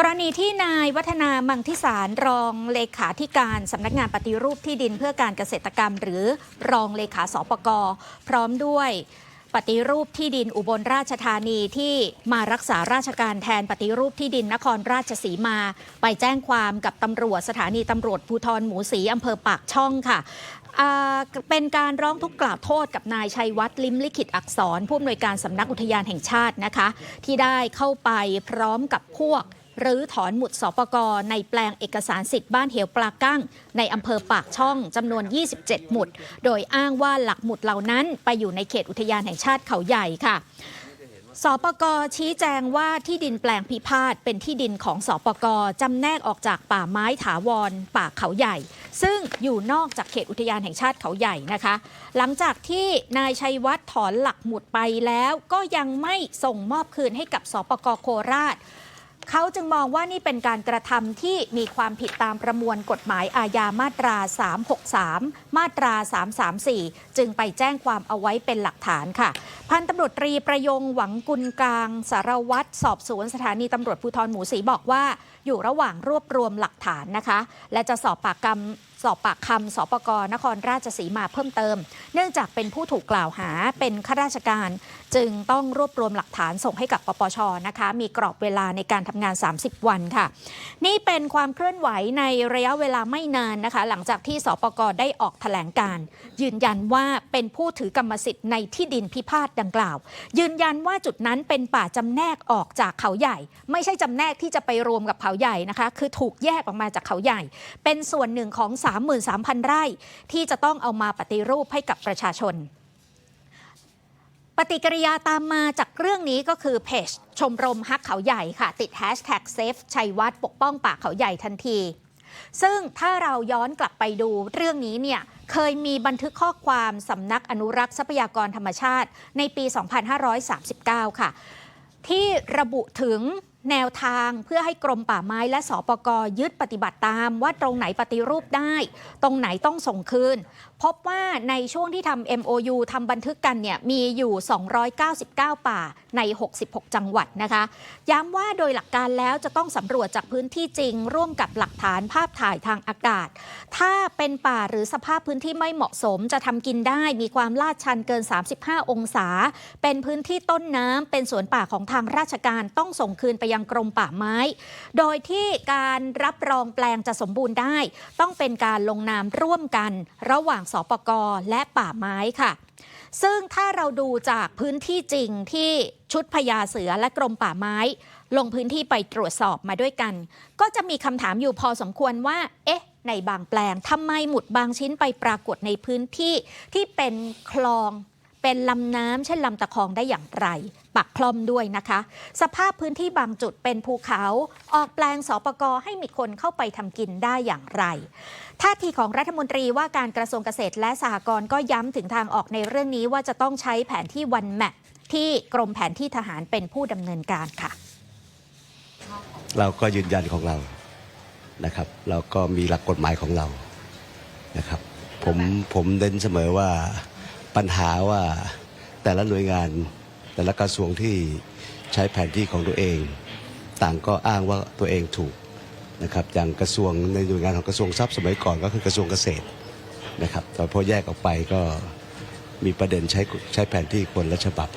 กรณีที่นายวัฒนามังทิสารรองเลขาธิการสำนักงานปฏิรูปที่ดินเพื่อการเกษตรกรรม หรือรองเลขาสปกพร้อมด้วยปฏิรูปที่ดินอุบลราชธานีที่มารักษาราชการแทนปฏิรูปที่ดินนครราชสีมา ไปแจ้งความกับตำรวจสถานีตำรวจภูธรหมูศรีอำเภอปากช่องค่ะเป็นการร้องทุกข์กล่าวโทษกับนายชัยวัฒน์ลิมลิขิตอักษรผู้อำนวยการสำนักอุทยานแห่งชาตินะคะ ที่ได้เข้าไปพร้อมกับพวก หรือถอนหมุดสปกในแปลงเอกสารสิทธิ์บ้านเหวปลากั้ง ในอำเภอปากช่องจำนวน 27 หมุด โดยอ้างว่าหลักหมุดเหล่านั้นไปอยู่ในเขตอุทยานแห่งชาติเขาใหญ่ค่ะสปกชี้แจงว่าที่ดินแปลงพิพาทเป็นที่ดินของสปกจำแนกออกจากป่าไม้ถาวร ป่าเขาใหญ่ ซึ่งอยู่นอกจากเขตอุทยานแห่งชาติเขาใหญ่นะคะ หลังจากที่นายชัยวัฒน์ถอนหลักหมุดไปแล้ว ก็ยังไม่ส่งมอบคืนให้กับสปกโคราช เขาจึงมองว่านี่เป็นการกระทำที่มีความผิดตามประมวลกฎหมายอาญามาตรา 363 มาตรา 334 จึงไปแจ้งความเอาไว้เป็นหลักฐานค่ะ พันตำรวจตรีประยงหวังกุลกลาง สารวัตรสอบสวนสถานีตำรวจภูธรหมูสีบอกว่า อยู่ระหว่างรวบรวมหลักฐานนะคะ และจะสอบปากคำสอบปากคำสปกนครราชสีมาเพิ่มเติม เนื่องจากเป็นผู้ถูกกล่าวหาเป็นข้าราชการ จึงต้องรวบรวมหลักฐานส่งให้กับปปชนะคะ มีกรอบเวลาในการทำงาน 30 วันค่ะ นี่เป็นความเคลื่อนไหวในระยะเวลาไม่นานนะคะ หลังจากที่สปกได้ออกแถลงการ ยืนยันว่าเป็นผู้ถือกรรมสิทธิ์ในที่ดินพิพาทดังกล่าว ยืนยันว่าจุดนั้นเป็นป่าจำแนกออกจากเขาใหญ่ ไม่ใช่จำแนกที่จะไปรวมกับเขาใหญ่นะคะ คือถูกแยกออกมาจากเขาใหญ่ เป็นส่วนหนึ่งของ33,000 ไร่ ที่จะต้องเอามาปฏิรูปให้กับประชาชน ปฏิกิริยาตามมาจากเรื่องนี้ก็คือเพจชมรมฮักเขาใหญ่ค่ะ ติดแฮชแท็กเซฟชัยวัฒน์ปกป้องป่าเขาใหญ่ทันที ซึ่งถ้าเราย้อนกลับไปดูเรื่องนี้เนี่ยเคยมีบันทึกข้อความสำนักอนุรักษ์ทรัพยากรธรรมชาติในปี 2539 ค่ะ ที่ระบุถึง แนวทางเพื่อให้กรมป่าไม้และสปกยึดปฏิบัติตามว่าตรงไหนปฏิรูปได้ ตรงไหนต้องส่งคืน พบว่าในช่วงที่ทำ MOU ทำบันทึกกันเนี่ยมีอยู่ 299 ป่าใน 66 จังหวัดนะคะ ย้ำว่าโดยหลักการแล้วจะต้องสำรวจจากพื้นที่จริง ร่วมกับหลักฐานภาพถ่ายทางอากาศ ถ้าเป็นป่าหรือสภาพพื้นที่ไม่เหมาะสมจะทำกินได้ มีความลาดชันเกิน 35 องศา เป็นพื้นที่ต้นน้ำเป็นสวนป่าของทางราชการต้องส่งคืนไปยังกรมป่าไม้ โดยที่การรับรองแปลงจะสมบูรณ์ได้ ต้องเป็นการลงนามร่วมกันระหว่างสปกและป่าไม้ค่ะ ซึ่งถ้าเราดูจากพื้นที่จริงที่ชุดพญาเสือและกรมป่าไม้ ลงพื้นที่ไปตรวจสอบมาด้วยกัน ก็จะมีคำถามอยู่พอสมควรว่า เอ๊ะ ในบางแปลงทำไมหมุดบางชิ้นไปปรากฏในพื้นที่ที่เป็นคลอง เป็นลำน้ำเช่นลำตะคองได้อย่างไร ปักคลอมด้วยนะคะ สภาพพื้นที่บางจุดเป็นภูเขา ออกแปลงสปกให้มีคนเข้าไปทำกินได้อย่างไรท่าทีของรัฐมนตรีว่าการกระทรวงเกษตรและสหกรณ์ก็ย้ำถึงทางออกในเรื่องนี้ว่าจะต้องใช้แผนที่วันแมปที่กรมแผนที่ทหารเป็นผู้ดำเนินการค่ะ เราก็ยืนยันของเรานะครับ เราก็มีหลักกฎหมายของเรานะครับ ผมผมเน้นเสมอว่า ปัญหาว่าแต่ละหน่วยงาน แต่ละกระทรวงที่ใช้แผนที่ของตัวเอง ต่างก็อ้างว่าตัวเองถูกนะครับอย่างกระทรวงในหน่วยงานของกระทรวงทรัพย์สมัยก่อนก็คือกระทรวงเกษตรนะครับแต่พอแยกออกไปก็มีประเด็นใช้ใช้แผนที่คนละฉบับ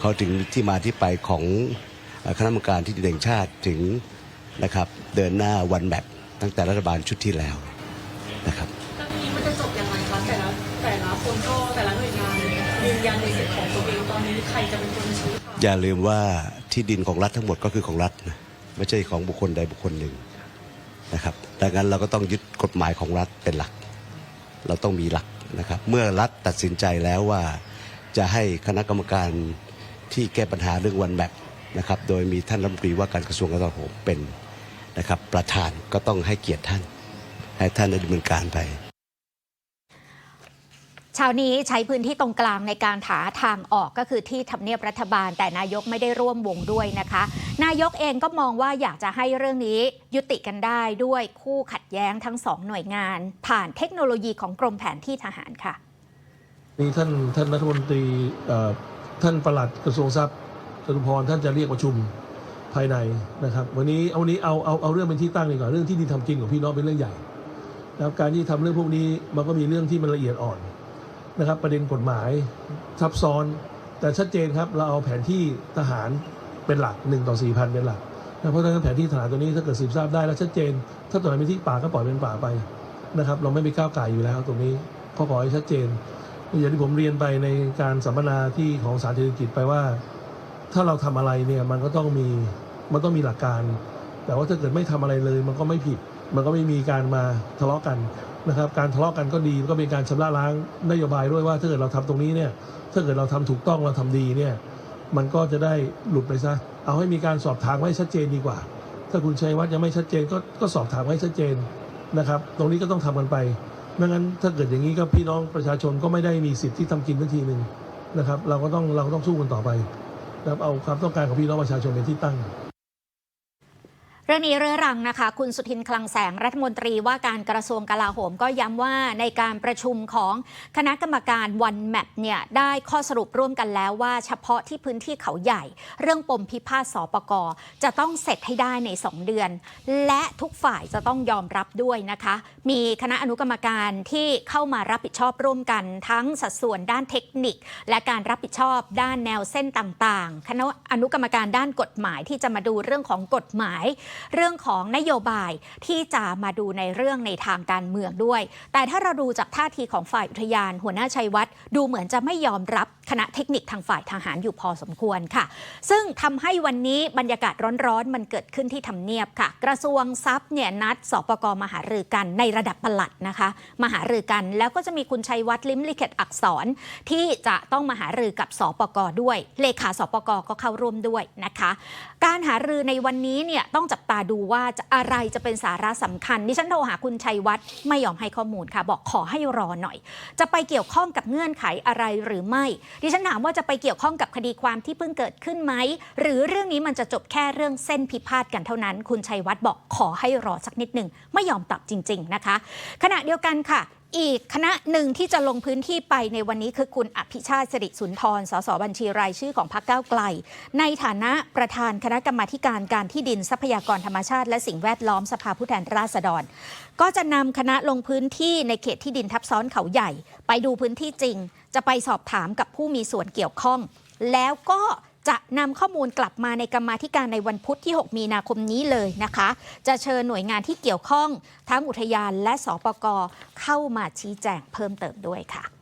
เขาถึงที่มาที่ไปของคณะกรรมการที่ดินแห่งชาติถึงนะครับเดินหน้าวันแมปตั้งแต่รัฐบาลชุดที่แล้วนะครับ ยืนยันในสิทธิ์ของตัวเองตอนนี้ใครจะเป็นคนชี้ขาดอย่าลืมว่าที่ดินของรัฐทั้งหมดก็คือของรัฐนะไม่ใช่ของบุคคลใดบุคคลหนึ่งนะครับดังนั้นเราก็ต้องยึดกฎหมายของรัฐเป็นหลัก เราต้องมีหลักนะครับ เมื่อรัฐตัดสินใจแล้วว่าจะให้คณะกรรมการที่แก้ปัญหาเรื่องวันแมปนะครับ โดยมีท่านรัฐมนตรีว่าการกระทรวงกลาโหมเป็นนะครับ ประธานก็ต้องให้เกียรติท่าน ให้ท่านดำเนินการไป เช้านี้ใช้พื้นที่ตรงกลางในการหาทางออกก็คือที่ทำเนียบรัฐบาล แต่นายกไม่ได้ร่วมวงด้วยนะคะ นายกเองก็มองว่าอยากจะให้เรื่องนี้ยุติกันได้ด้วยคู่ขัดแย้งทั้งสองหน่วยงาน ผ่านเทคโนโลยีของกรมแผนที่ทหารค่ะนี่ท่านท่านรัฐมนตรีท่านประหลัดกระทรวงทรัพย์จตุพรท่านจะเรียกประชุมภายในนะครับ วันนี้เอาวันนี้เอาเอาเอาเรื่องเป็นที่ตั้งดีกว่าเรื่องที่ดินทำกินของพี่น้องเป็นเรื่องใหญ่แล้วการที่ทำเรื่องพวกนี้มันก็มีเรื่องที่มันละเอียดอ่อน นะครับประเด็นกฎหมายซับซ้อน แต่ชัดเจนครับเราเอาแผนที่ทหารเป็นหลัก1ต่อ4พันเป็นหลักนะเพราะฉะนั้นแผนที่ทหารตัวนี้ถ้าเกิดสืบทราบได้แล้วชัดเจน ถ้าตัวไหนเป็นที่ป่าก็ปล่อยเป็นป่าไปนะครับเราไม่ไปก้าวไก่อยู่แล้วตรงนี้ขอขอให้ชัดเจนอย่างที่ผมเรียนไปในการสัมมนาที่ของสารเศรษฐกิจไปว่า ถ้าเราทำอะไรเนี่ยมันก็ต้องมีมันต้องมีหลักการ แต่ว่าถ้าเกิดไม่ทำอะไรเลย มันก็ไม่ผิด มันก็ไม่มีการมาทะเลาะกัน นะครับการทะเลาะกันก็ดีก็เป็นการชำระล้างนโยบายด้วยว่าถ้าเกิดเราทำตรงนี้เนี่ยถ้าเกิดเราทำถูกต้องเราทำดีเนี่ยมันก็จะได้หลุดไปซะเอาให้มีการสอบถามไว้ชัดเจนดีกว่า ถ้าคุณชัยวัฒน์ยังไม่ชัดเจนก็ก็สอบถามไว้ชัดเจนนะครับ ตรงนี้ก็ต้องทำกันไปไม่งั้นถ้าเกิดอย่างนี้ก็พี่น้องประชาชนก็ไม่ได้มีสิทธิ์ที่ทำกินทันทีหนึ่งนะครับ เราก็ต้องเราก็ต้องสู้กันต่อไปนะครับเอาความต้องการของพี่น้องประชาชนเป็นที่ตั้ง เรื่องนี้เรื้อรังนะคะ คุณสุทินคลังแสงรัฐมนตรีว่าการกระทรวงกลาโหมก็ย้ำว่าในการประชุมของคณะกรรมการวันแมปเนี่ยได้ข้อสรุปร่วมกันแล้วว่าเฉพาะที่พื้นที่เขาใหญ่ เรื่องปมพิพาทสปกจะต้องเสร็จให้ได้ใน 2 เดือน และทุกฝ่ายจะต้องยอมรับด้วยนะคะ มีคณะอนุกรรมการที่เข้ามารับผิดชอบร่วมกัน ทั้งสัดส่วนด้านเทคนิค และการรับผิดชอบด้านแนวเส้นต่างๆ คณะอนุกรรมการด้านกฎหมายที่จะมาดูเรื่องของกฎหมายเรื่องของนโยบายที่จะมาดูในเรื่องในทางการเมืองด้วย แต่ถ้าเราดูจากท่าทีของฝ่ายอุทยาน หัวหน้าชัยวัฒน์ดูเหมือนจะไม่ยอมรับ คณะเทคนิคทางฝ่ายทหารอยู่พอสมควรค่ะ ซึ่งทำให้วันนี้บรรยากาศร้อนๆ มันเกิดขึ้นที่ทำเนียบค่ะ กระทรวงทรัพย์เนี่ยนัดสปกมาหารือกันในระดับปลัดนะคะมาหารือกันแล้วก็จะมีคุณชัยวัฒน์ลิมลิขิตอักษร ที่จะต้องมาหารือกับสปกด้วย เลขาสปกก็เข้าร่วมด้วยนะคะ การหารือในวันนี้เนี่ยต้องจับตาดูว่าจะอะไรจะเป็นสาระสำคัญดิฉันโทรหาคุณชัยวัฒน์ไม่ยอมให้ข้อมูลค่ะ บอกขอให้รอหน่อย จะไปเกี่ยวข้องกับเงื่อนไขอะไรหรือไม่ดิฉันถามว่าจะไปเกี่ยวข้องกับคดีความที่เพิ่งเกิดขึ้นไหม หรือเรื่องนี้มันจะจบแค่เรื่องเส้นพิพาทกันเท่านั้น คุณชัยวัฒน์บอกขอให้รอสักนิดหนึ่งไม่ยอมตอบจริง ๆ นะคะ ขณะเดียวกันค่ะอีกคณะหนึ่งที่จะลงพื้นที่ไปในวันนี้คือคุณอภิชาติสิริสุนทร สสบัญชีรายชื่อของพรรคก้าวไกล ในฐานะประธานคณะกรรมาการการที่ดินทรัพยากรธรรมชาติ และสิ่งแวดล้อมสภาผู้แทนราษฎร ก็จะนำคณะลงพื้นที่ในเขตที่ดินทับซ้อนเขาใหญ่ ไปดูพื้นที่จริง จะไปสอบถามกับผู้มีส่วนเกี่ยวข้อง แล้วก็จะนำข้อมูลกลับมาในกรรมาธิการในวันพุธที่ 6 มีนาคมนี้เลยนะคะ จะเชิญหน่วยงานที่เกี่ยวข้อง ทั้งอุทยานและสปกเข้ามาชี้แจงเพิ่มเติมด้วยค่ะ